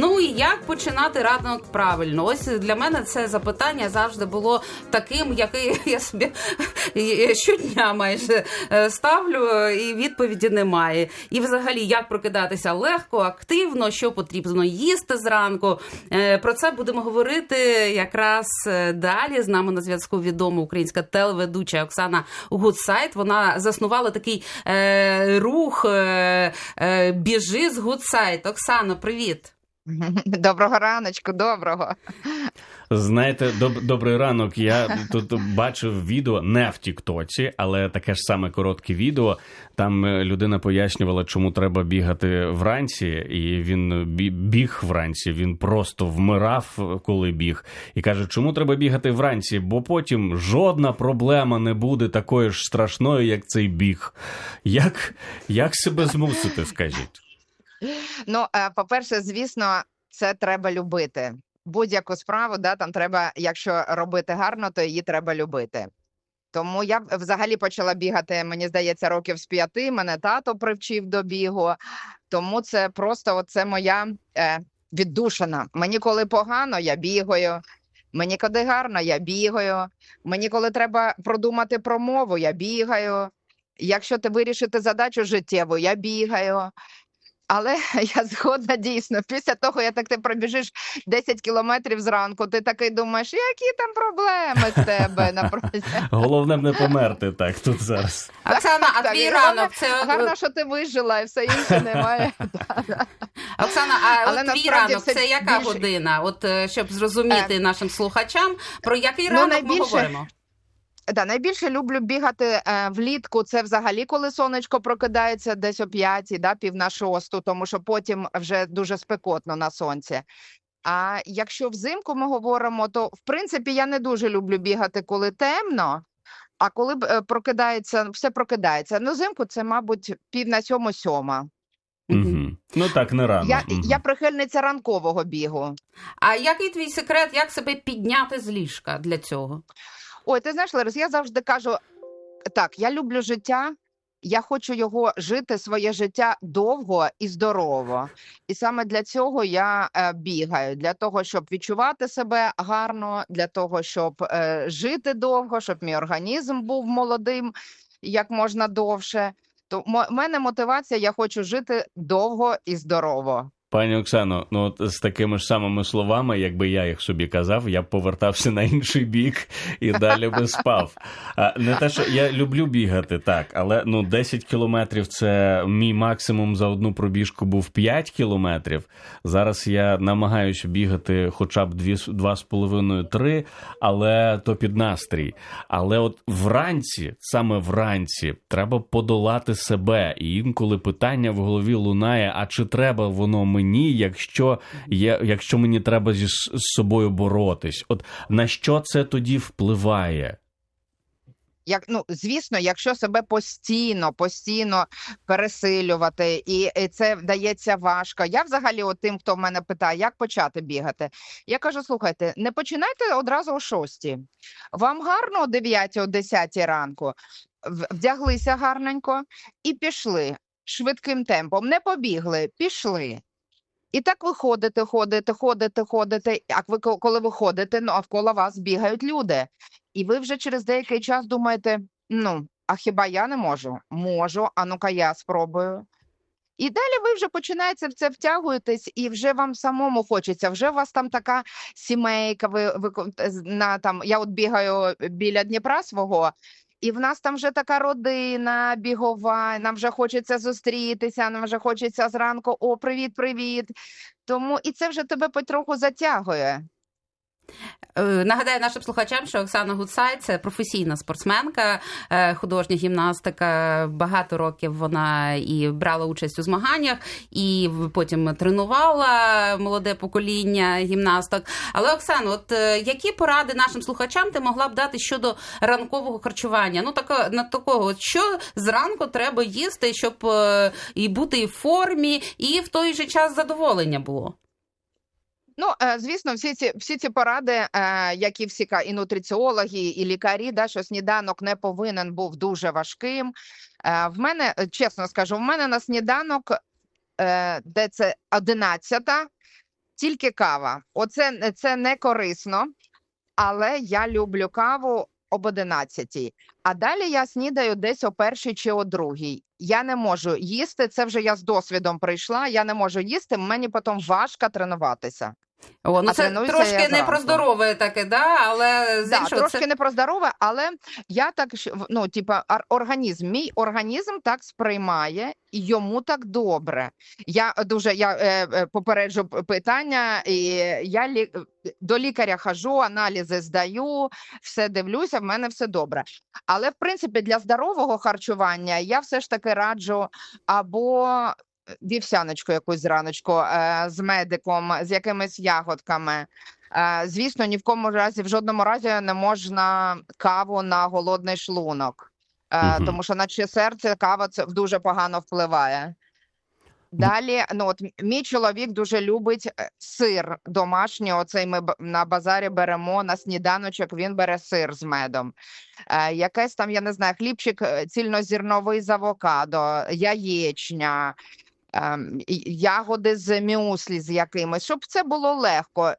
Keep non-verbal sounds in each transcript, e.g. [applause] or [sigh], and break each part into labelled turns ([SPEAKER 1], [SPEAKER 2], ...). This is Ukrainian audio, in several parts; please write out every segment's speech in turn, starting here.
[SPEAKER 1] Ну і як починати ранок правильно? Ось для мене це запитання завжди було таким, який [laughs] я собі [laughs] щодня майже е, ставлю, і відповіді немає. І взагалі, як прокидатися легко, активно, що потрібно їсти зранку. Е, Про це будемо говорити якраз е, далі. З нами на зв'язку відома українська телеведуча Оксана Гудсайт. Вона заснувала такий рух Біжи з Гудсайт. Оксано, привіт. [laughs]
[SPEAKER 2] Доброго раночку, доброго.
[SPEAKER 3] Знаєте, доб- добрий ранок. Я тут бачив відео не в Тіктоці, але таке ж саме коротке відео. Там е, людина пояснювала, чому треба бігати вранці, і він біг вранці. Він просто вмирав, е, коли біг, і каже, чому треба бігати вранці? Бо потім жодна проблема не буде такою ж страшною, як цей біг. Як, як себе змусити, скажіть?
[SPEAKER 2] Ну, е, по-перше, звісно, це треба любити. Будь-яку справу, да, там треба, якщо робити гарно, то її треба любити. Тому я взагалі почала бігати, мені здається, років з п'яти. Мене тато привчив до бігу. Тому це просто оце моя е, віддушина. Мені коли погано, я бігаю. Мені коли гарно, я бігаю. Мені коли треба продумати про мову, я бігаю. Якщо ти вирішити задачу життєву, я бігаю. Але [laughs] я згодна дійсно. Після того, як ти пробіжиш 10 кілометрів зранку, ти такий думаєш, які там проблеми в тебе на. [laughs]
[SPEAKER 3] Головне не померти так тут зараз.
[SPEAKER 1] Оксана, а твій ранок це
[SPEAKER 2] Гарно, що ти вижила, і все інше немає. [laughs]
[SPEAKER 1] Оксана, а от твій ранок це яка година? От е, щоб зрозуміти нашим слухачам, про який
[SPEAKER 2] ну,
[SPEAKER 1] ранок ми говоримо?
[SPEAKER 2] Да, найбільше люблю бігати е, влітку. Це взагалі, коли сонечко прокидається десь о п'ятій, да, пів на шосту, тому що потім вже дуже спекотно на сонці. А якщо взимку ми говоримо, то в принципі я не дуже люблю бігати, коли темно. А коли б, е, прокидається, все прокидається. Ну, взимку це, мабуть, пів на сьому сьома.
[SPEAKER 3] Угу. Ну так, не рано.
[SPEAKER 2] Я,
[SPEAKER 3] Мгм.
[SPEAKER 2] я прихильниця ранкового бігу.
[SPEAKER 1] А який твій секрет, як себе підняти з ліжка для цього?
[SPEAKER 2] Ой, ти знаєш, Ларис, я завжди кажу: так, я люблю життя, я хочу його жити, своє життя довго і здорово. І саме для цього я е, бігаю, для того, щоб відчувати себе гарно, для того, щоб е, жити довго, щоб мій організм був молодим як можна довше. То в мене мотивація, я хочу жити довго і здорово.
[SPEAKER 3] Пані Оксано, ну от з такими ж самими словами, якби я їх собі казав, я б повертався на інший бік і далі би спав. А не те, що я люблю бігати, так, але ну 10 кілометрів це мій максимум за одну пробіжку був 5 кілометрів. Зараз я намагаюся бігати хоча б 2,5-3, але то під настрій. Але от вранці, саме вранці, треба подолати себе. І інколи питання в голові лунає: а чи треба воно мені, якщо є, якщо мені треба зі з собою боротись? От на що це тоді впливає?
[SPEAKER 2] як ну звісно, якщо себе постійно, постійно пересилювати, і, і це вдається важко. Я взагалі, от тим, хто в мене питає, як почати бігати. Я кажу: слухайте, не починайте одразу о 6. Вам гарно о 9, о 10 ранку. Вдяглися гарненько і пішли швидким темпом. Не побігли, пішли. І так ви ходите, ходите, ходите, ходите. А ви ко- коли ви ходите, ну навколо вас бігають люди. І ви вже через деякий час думаєте: ну, а хіба я не можу? Можу, а ну-ка я спробую. І далі ви вже починаєте в це втягуєтесь, і вже вам самому хочеться. Вже у вас там така сімейка. Ви, ви на там. Я от бігаю біля Дніпра свого, і в нас там вже така родина бігова. Нам вже хочеться зустрітися. Нам вже хочеться зранку. О, привіт, привіт. Тому і це вже тебе потроху затягує.
[SPEAKER 1] Е, Нагадаю нашим слухачам, що Оксана Гуцай це професійна спортсменка, е, художня гімнастика. Багато років вона і брала участь у змаганнях, і потім тренувала молоде покоління гімнасток. Але Оксана, от е, які поради нашим слухачам ти могла б дати щодо ранкового харчування? Ну тако, на такого, що зранку треба їсти, щоб і бути в формі, і в той же час задоволення було.
[SPEAKER 2] Ну, е, звісно, всі ці всі ці поради, е, як і всі і нутриціологи, і лікарі, да, що сніданок не повинен був дуже важким. Е, В мене, чесно скажу, в мене на сніданок, де це 11 тільки кава. Оце це не корисно, але я люблю каву об 11. А далі я снідаю десь о першій чи о другій. Я не можу їсти. Це вже я з досвідом прийшла. Я не можу їсти. Мені потім важко тренуватися.
[SPEAKER 1] О, ну
[SPEAKER 2] А
[SPEAKER 1] це трошки не про здорове таке, да? але з
[SPEAKER 2] Да,
[SPEAKER 1] іншого
[SPEAKER 2] трошки
[SPEAKER 1] це
[SPEAKER 2] не про здорове, але я так ну, типа, організм, мій організм так сприймає, і йому так добре. Я дуже я е, е, попереджу питання, і я лі, до лікаря хожу, аналізи здаю, все дивлюся, в мене все добре. Але в принципі для здорового харчування я все ж таки раджу або вівсяночку якусь зраночку е, з медиком, з якимись ягодками. Е, Звісно, ні в кому разі, в жодному разі не можна каву на голодний шлунок,
[SPEAKER 3] Мгм.
[SPEAKER 2] тому що наче серце кава це дуже погано впливає. Далі, ну от мій чоловік дуже любить сир домашній. Оцей ми на базарі беремо на сніданочок. Він бере сир з медом. Е, якесь там, я не знаю, хлібчик цільнозірновий з авокадо, яєчня, ягоди з мюслі з якимось, щоб це було легко.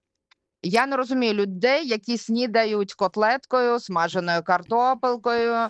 [SPEAKER 2] Я не розумію людей, які снідають котлеткою, смаженою картопелкою, е,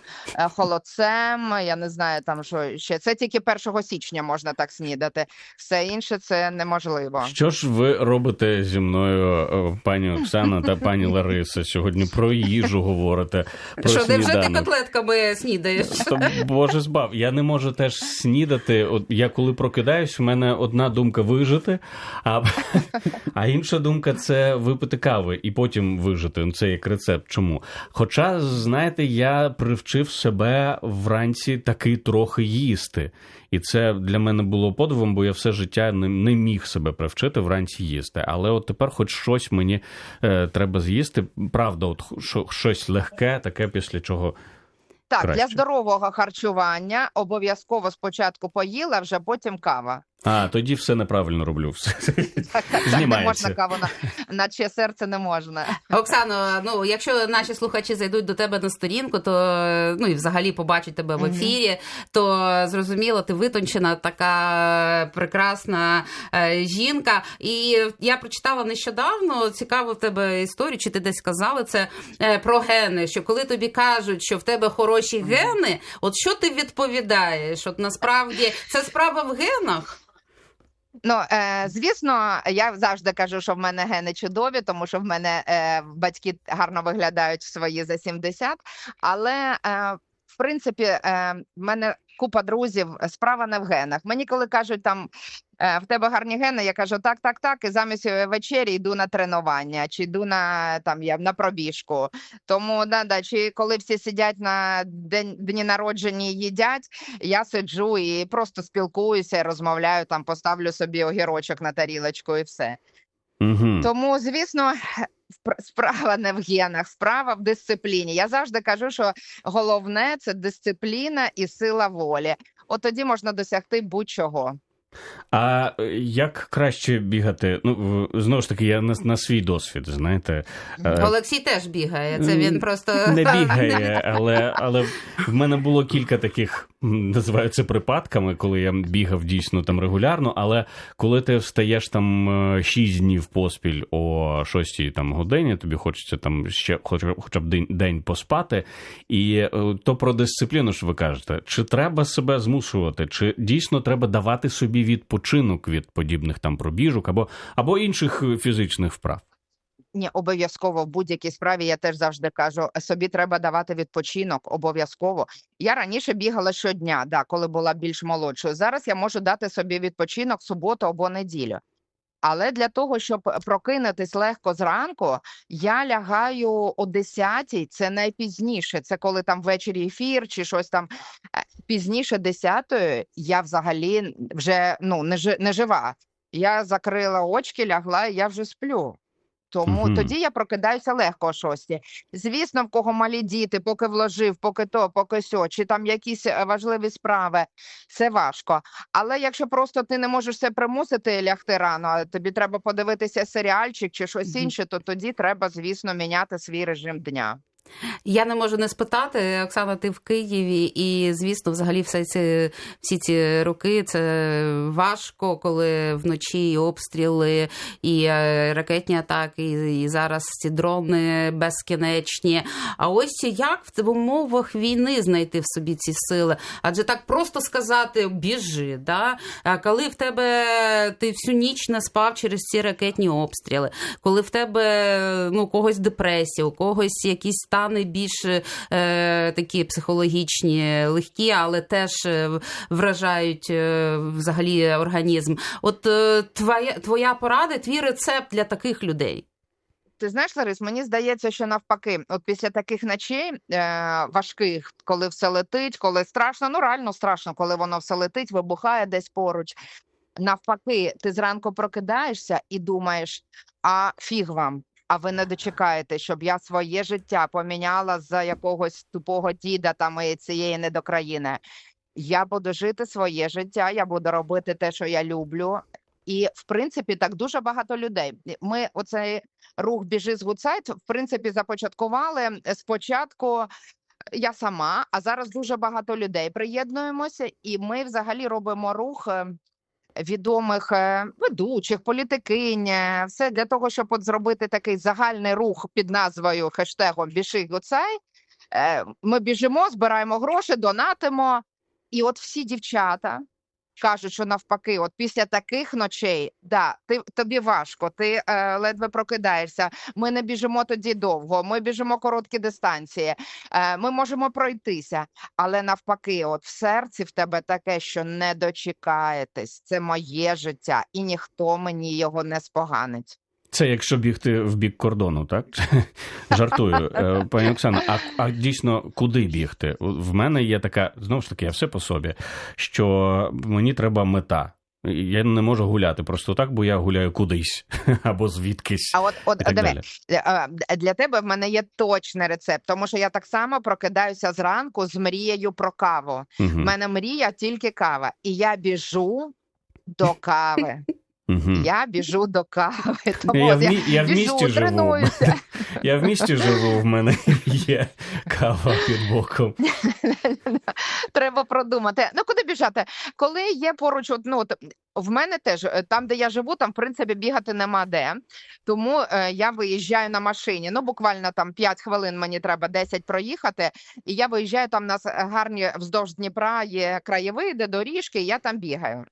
[SPEAKER 2] холодцем. Я не знаю там що ще. Це тільки 1 січня можна так снідати. Все інше це неможливо.
[SPEAKER 3] Що ж ви робите зі мною, е, пані Оксана та пані Лариса? Сьогодні про їжу говорите. Про
[SPEAKER 1] що, невже ти котлетками снідаєш?
[SPEAKER 3] То, Боже збав, я не можу теж снідати. От я коли прокидаюсь, у мене одна думка вижити, а, [laughs] а інша думка це випити кави і потім вижити. Ну, Це як рецепт. Чому? Хоча, знаєте, я привчив себе вранці таки трохи їсти. І це для мене було подивом, бо я все життя не, не міг себе привчити вранці їсти. Але от тепер, хоч щось мені е, треба з'їсти. Правда, от що, щось легке, таке, після чого
[SPEAKER 2] Так,
[SPEAKER 3] краще.
[SPEAKER 2] для здорового харчування обов'язково спочатку поїла, вже потім кава.
[SPEAKER 3] А, тоді все неправильно роблю. [laughs] Все.
[SPEAKER 2] Так, так, не можна каву на наче серце не можна.
[SPEAKER 1] Оксано, ну якщо наші слухачі зайдуть до тебе на сторінку, то ну і взагалі побачать тебе в ефірі, то зрозуміло, ти витончена, така прекрасна е, жінка. І я прочитала нещодавно цікаву в тебе історію, чи ти десь сказала це е, про гени. Що коли тобі кажуть, що в тебе хороші гени, от що ти відповідаєш? От насправді це справа в генах.
[SPEAKER 2] Ну, е, звісно, я завжди кажу, що в мене гени чудові, тому що в мене е, батьки гарно виглядають свої за 70, але е, в принципі, е, в мене купа друзів, справа не в генах. Мені коли кажуть там. е, В тебе гарні гени, я кажу так, так, так. І замість е, вечері йду на тренування, чи йду на там я на пробіжку. Тому да, да, чи коли всі сидять на день дні народження і їдять, я сиджу і просто спілкуюся, розмовляю там, поставлю собі огірочок на тарілочку і все.
[SPEAKER 3] Угу.
[SPEAKER 2] Тому, звісно, справа не в генах, справа в дисципліні. Я завжди кажу, що головне це дисципліна і сила волі. От тоді можна досягти будь-чого.
[SPEAKER 3] А е, як краще бігати? Ну, знову ж таки, я на, на свій досвід, знаєте. Е,
[SPEAKER 1] Олексій теж бігає. Це він просто
[SPEAKER 3] Не бігає, але, але в мене було кілька таких, м, називаю це припадками, коли я бігав дійсно там регулярно. Але коли ти встаєш там е, 6 днів поспіль о 6 там годині, тобі хочеться там ще хоч, хоча б день, день поспати. І то про дисципліну, що ви кажете, чи треба себе змушувати, чи дійсно треба давати собі відпочинок від подібних там пробіжок або, або інших е, фізичних вправ?
[SPEAKER 2] Ні, обов'язково в будь-якій справі я теж завжди кажу, собі треба давати відпочинок, обов'язково. Я раніше бігала щодня, да, коли була більш молодшою. Зараз я можу дати собі відпочинок суботу або неділю. Але для того, щоб прокинутись легко зранку, я лягаю о 10 це найпізніше. Це коли там ввечері ефір чи щось там Е, пізніше 10 я взагалі вже ну не жи- не жива. Я закрила очки, лягла, і я вже сплю. Тому
[SPEAKER 3] Мгм.
[SPEAKER 2] тоді я прокидаюся легко о шостій. Звісно, в кого малі діти, поки вложив, поки то, поки сьо, чи там якісь е, важливі справи, це важко. Але якщо просто ти не можеш себе примусити лягти рано, а тобі треба подивитися серіальчик чи щось
[SPEAKER 1] Мгм.
[SPEAKER 2] інше, то тоді треба, звісно, міняти свій режим дня.
[SPEAKER 1] Я не можу не спитати, Оксана, ти в Києві, і звісно, взагалі, все ці, всі ці роки це важко, коли вночі і обстріли, і е, ракетні атаки, і, зараз ці дрони безкінечні. А ось як в умовах війни знайти в собі ці сили? Адже так просто сказати біжи. Да? А коли в тебе ти всю ніч не спав через ці ракетні обстріли, коли в тебе ну, когось депресія, у когось якісь стани більш е, такі психологічні, легкі, але теж е, вражають е, взагалі організм. От е, твоя, твоя порада, твій рецепт для таких людей.
[SPEAKER 2] Ти знаєш, Ларис, мені здається, що навпаки, от після таких ночей е, важких, коли все летить, коли страшно, ну реально страшно, коли воно все летить, вибухає десь поруч. Навпаки, ти зранку прокидаєшся і думаєш: а фіг вам, а ви не дочекаєте, щоб я своє життя поміняла за якогось тупого діда там і цієї недокраїни. Я буду жити своє життя, я буду робити те, що я люблю. І в принципі так дуже багато людей. Ми оцей рух біжи з Гудсайт, в принципі, започаткували спочатку. Я сама, а зараз дуже багато людей приєднуємося, і ми взагалі робимо рух е, відомих е, ведучих, політикинь, е, все для того, щоб от зробити такий загальний рух під назвою хештегом Біши Гудсай. Е, Ми біжимо, збираємо гроші, донатимо. І от всі дівчата кажуть, що навпаки, от після таких ночей, да, ти тобі важко, ти е, ледве прокидаєшся. Ми не біжимо тоді довго, ми біжимо короткі дистанції. Е, ми можемо пройтися, але навпаки, от в серці в тебе таке, що не дочекаєтесь. Це моє життя, і ніхто мені його не споганить.
[SPEAKER 3] Це якщо бігти в бік кордону, так? [laughs] Жартую. Е, Пані Оксано, а, а дійсно куди бігти? В мене є така, знову ж таки, я все по собі, що мені треба мета. Я не можу гуляти просто так, бо я гуляю кудись [laughs] або звідкись.
[SPEAKER 2] А от, от диви. Е, для тебе в мене є точний рецепт, тому що я так само прокидаюся зранку з мрією про каву. У
[SPEAKER 3] Угу.
[SPEAKER 2] мене мрія тільки кава, і я біжу до кави.
[SPEAKER 3] Угу.
[SPEAKER 2] Я біжу до кави. [laughs] Тому
[SPEAKER 3] Я, в,
[SPEAKER 2] я
[SPEAKER 3] я в місті живу.
[SPEAKER 2] тренуюся. [laughs]
[SPEAKER 3] Я в місті живу, в мене [laughs] є кава під боком.
[SPEAKER 2] Треба продумати. Ну куди біжати? Коли є поруч, от, ну от в мене теж е, там, де я живу, там в принципі бігати нема де. Тому е, я виїжджаю на машині. Ну буквально там 5 хвилин мені треба 10 проїхати. І я виїжджаю там. У нас гарні вздовж Дніпра є краєвиди, доріжки. І я там бігаю.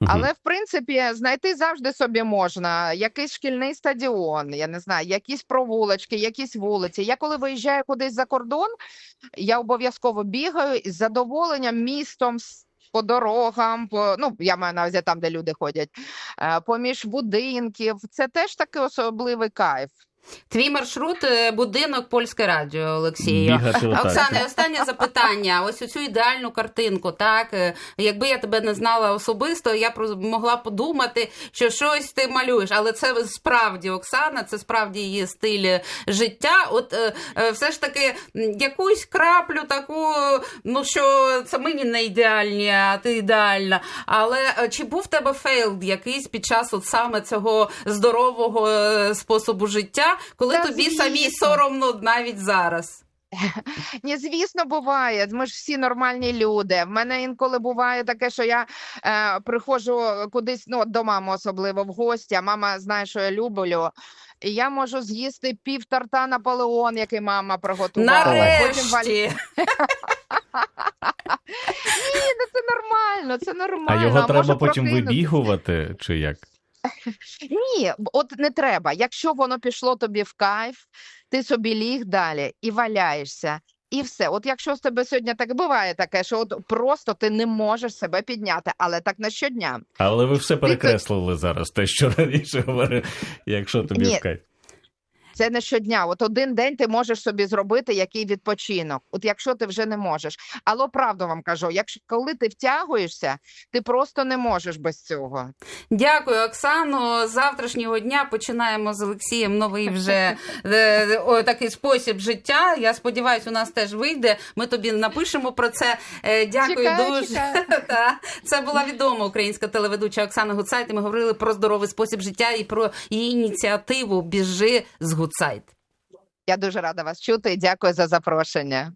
[SPEAKER 2] Але в принципі знайти завжди собі можна якийсь шкільний стадіон, я не знаю, якісь провулочки, якісь вулиці. Я коли виїжджаю кудись за кордон, я обов'язково бігаю із задоволенням містом. По дорогам, по ну я маю на увазі там, де люди ходять, е, поміж будинків. Це теж такий особливий кайф.
[SPEAKER 1] Твій маршрут е, будинок польське радіо, Олексію. Оксана, останнє запитання. Ось оцю ідеальну картинку. Так, е, якби я тебе не знала особисто, я могла подумати, що щось ти малюєш. Але це справді Оксана, це справді її стиль життя. От е, все ж таки якусь краплю таку, ну що це мені не ідеальні, а ти ідеальна. Але чи був в тебе фейл якийсь під час от саме цього здорового способу життя, коли
[SPEAKER 2] Та
[SPEAKER 1] тобі самій
[SPEAKER 2] звісно.
[SPEAKER 1] соромно навіть зараз? [laughs]
[SPEAKER 2] Ні, звісно, буває. Ми ж всі нормальні люди. В мене інколи буває таке, що я е, приходжу кудись, ну до мами особливо в гості, а мама знає, що я люблю. І я можу з'їсти пів торта Наполеон, який мама приготувала. Потім
[SPEAKER 1] Нарешті. [laughs]
[SPEAKER 2] Ні, ну це нормально, це нормально.
[SPEAKER 3] А його треба потім вибігувати, чи як?
[SPEAKER 2] Ні, от не треба. Якщо воно пішло тобі в кайф, ти собі ліг далі і валяєшся. І все, от якщо з тебе сьогодні так буває таке, що от просто ти не можеш себе підняти, але так на щодня.
[SPEAKER 3] Але ви все перекреслили зараз, те, що [laughs] раніше говорили, якщо тобі
[SPEAKER 2] Ні. Це не щодня. От один день ти можеш собі зробити який відпочинок. От якщо ти вже не можеш. Але правду вам кажу, якщо коли ти втягуєшся, ти просто не можеш без цього.
[SPEAKER 1] Дякую, Оксано. З завтрашнього дня починаємо з Олексієм новий вже [laughs] е, такий спосіб життя. Я сподіваюся, у нас теж вийде. Ми тобі напишемо про це. Е, Дякую
[SPEAKER 2] Чекаю,
[SPEAKER 1] дуже.
[SPEAKER 2] чекаю. [laughs]
[SPEAKER 1] Це була відома українська телеведуча Оксана Гуцайт. Ми говорили про здоровий спосіб життя і про її ініціативу Біжи з Гуцайт.
[SPEAKER 2] Я дуже рада вас чути і дякую за запрошення.